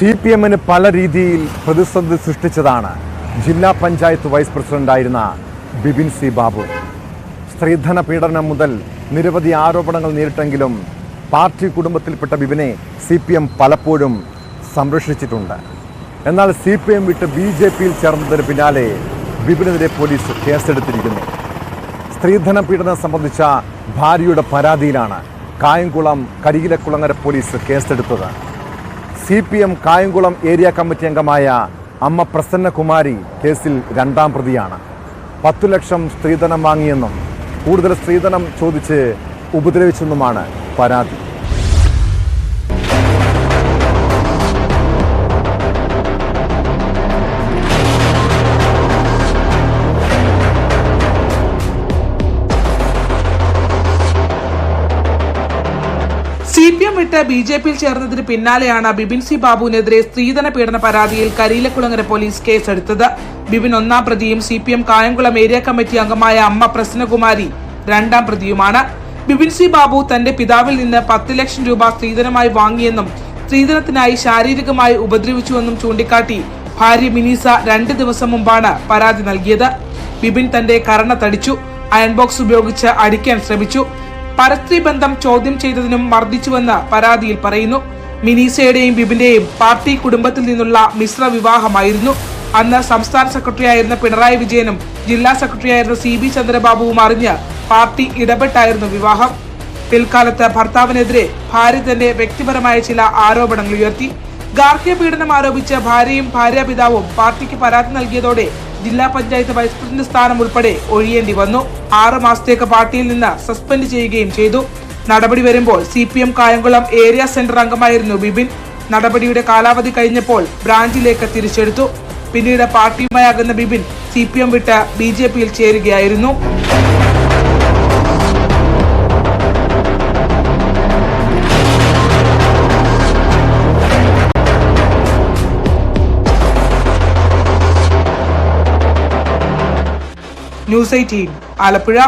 C P എമ്മിന് പല രീതിയിൽ പ്രതിസന്ധി സൃഷ്ടിച്ചതാണ് ജില്ലാ പഞ്ചായത്ത് വൈസ് പ്രസിഡന്റായിരുന്ന ബിപിൻ സി ബാബു. സ്ത്രീധന പീഡനം മുതൽ നിരവധി ആരോപണങ്ങൾ നേരിട്ടെങ്കിലും പാർട്ടി കുടുംബത്തിൽപ്പെട്ട ബിബിനെ സി പി എം പലപ്പോഴും സംരക്ഷിച്ചിട്ടുണ്ട്. എന്നാൽ സി പി എം വിട്ട് ബി ജെ പിയിൽ ചേർന്നതിന് പിന്നാലെ ബിബിനെതിരെ പോലീസ് കേസെടുത്തിരിക്കുന്നു. സ്ത്രീധന പീഡനം സംബന്ധിച്ച ഭാര്യയുടെ പരാതിയിലാണ് കായംകുളം കരിയിലക്കുളങ്ങര പോലീസ് കേസെടുത്തത്. C P M Kayamkulam area committee അംഗമായ അമ്മ പ്രസന്നകുമാരി കേസിൽ രണ്ടാം പ്രതിയാണ്. പത്തു ലക്ഷം സ്ത്രീധനം വാങ്ങിയെന്നും കൂടുതൽ സ്ത്രീധനം ചോദിച്ച് ഉപദ്രവിച്ചെന്നുമാണ് പരാതി. സി പി വിട്ട് ബി ജെ പിയിൽ ചേർന്നതിന് പിന്നാലെയാണ് ബിബിൻ സി ബാബുവിനെതിരെ സ്ത്രീധന പീഡന പരാതിയിൽ കരീലക്കുളങ്ങര പോലീസ് കേസെടുത്തത്. ബിബിൻ ഒന്നാം പ്രതിയും C P M Kayamkulam area committee അംഗമായ അമ്മ പ്രസന്നകുമാരി രണ്ടാം പ്രതിയുമാണ്. ബിബിൻ സി ബാബു തന്റെ പിതാവിൽ നിന്ന് പത്ത് ലക്ഷം രൂപ സ്ത്രീധനമായി വാങ്ങിയെന്നും സ്ത്രീധനത്തിനായി ശാരീരികമായി ഉപദ്രവിച്ചുവെന്നും ചൂണ്ടിക്കാട്ടി ഭാര്യ മിനീസ രണ്ട് ദിവസം മുമ്പാണ് പരാതി നൽകിയത്. ബിബിൻ തന്റെ കരണ തടിച്ചു. അയൺ ബോക്സ് ഉപയോഗിച്ച് അടിക്കാൻ ശ്രമിച്ചു. പരസ്ത്രീ ബന്ധം ചോദ്യം ചെയ്തതിനും മർദ്ദിച്ചുവെന്ന് പരാതിയിൽ പറയുന്നു. മിനീസയുടെയും ബിബിന്റെയും പാർട്ടി കുടുംബത്തിൽ നിന്നുള്ള മിശ്ര വിവാഹമായിരുന്നു. അന്ന് സംസ്ഥാന സെക്രട്ടറിയായിരുന്ന പിണറായി വിജയനും ജില്ലാ സെക്രട്ടറിയായിരുന്ന സി ബി ചന്ദ്രബാബുവും അറിഞ്ഞ് പാർട്ടി ഇടപെട്ടായിരുന്നു വിവാഹം. പിൽക്കാലത്ത് ഭർത്താവിനെതിരെ ഭാര്യ തന്റെ വ്യക്തിപരമായ ചില ആരോപണങ്ങൾ ഉയർത്തി. ഗാർഹിക പീഡനം ആരോപിച്ച് ഭാര്യയും ഭാര്യാപിതാവും പാർട്ടിക്ക് പരാതി നൽകിയതോടെ ജില്ലാ പഞ്ചായത്ത് വൈസ് പ്രസിഡന്റ് സ്ഥാനം ഉൾപ്പെടെ ഒഴിയേണ്ടി വന്നു. ആറ് മാസത്തേക്ക് പാർട്ടിയിൽ നിന്ന് സസ്പെൻഡ് ചെയ്യുകയും ചെയ്തു. നടപടി വരുമ്പോൾ C P M Kayamkulam area centre അംഗമായിരുന്നു ബിബിൻ നടപടിയുടെ കാലാവധി കഴിഞ്ഞപ്പോൾ ബ്രാഞ്ചിലേക്ക് തിരിച്ചെടുത്തു. പിന്നീട് പാർട്ടിയുമായി അകന്ന ബിബിൻ സി പി എം വിട്ട് ബി ജെ പിയിൽ ചേരുകയായിരുന്നു. News eighteen Alappuzha